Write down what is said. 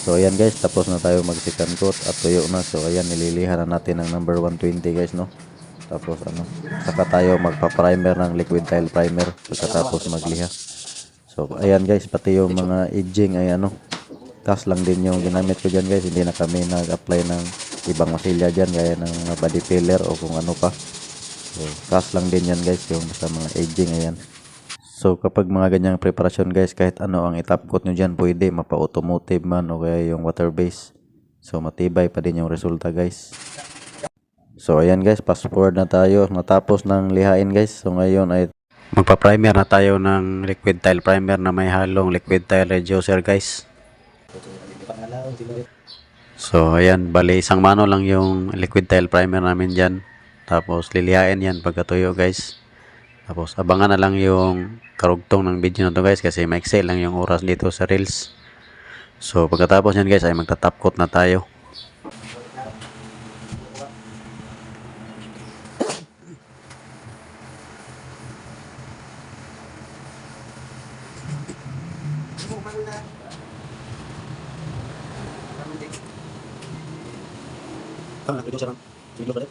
So ayan guys, tapos na tayo mag second coat at tuyo na. So ayan, nililihan na natin ng number 120 guys no. Tapos ano, saka tayo magpa-primer ng liquid tile primer pagkatapos magliha. So ayan guys, pati yung mga edging ay ano, cast lang din yung ginamit ko dyan guys. Hindi na kami nag-apply ng ibang masilya dyan gaya ng body filler o kung ano pa. So cast lang din yan guys, yung sa mga edging ayan. So kapag mga ganyang preparasyon guys, kahit ano ang itap coat nyo dyan, pwede mapa-automotive man o kaya yung water base. So matibay pa din yung resulta guys. So ayan guys, fast forward na tayo. Natapos ng lihain guys. So ngayon ay magpa-primer na tayo ng liquid tile primer na may halong liquid tile reducer guys. So ayan, bali isang mano lang yung liquid tile primer namin dyan. Tapos lilihain yan pagkatuyo guys. Tapos abangan na lang yung karugtong ng video na to guys kasi maiksi lang yung oras dito sa Reels. So pagkatapos yan guys ay magta-top coat na tayo. Ah, ito siya lang. Sige ka rin.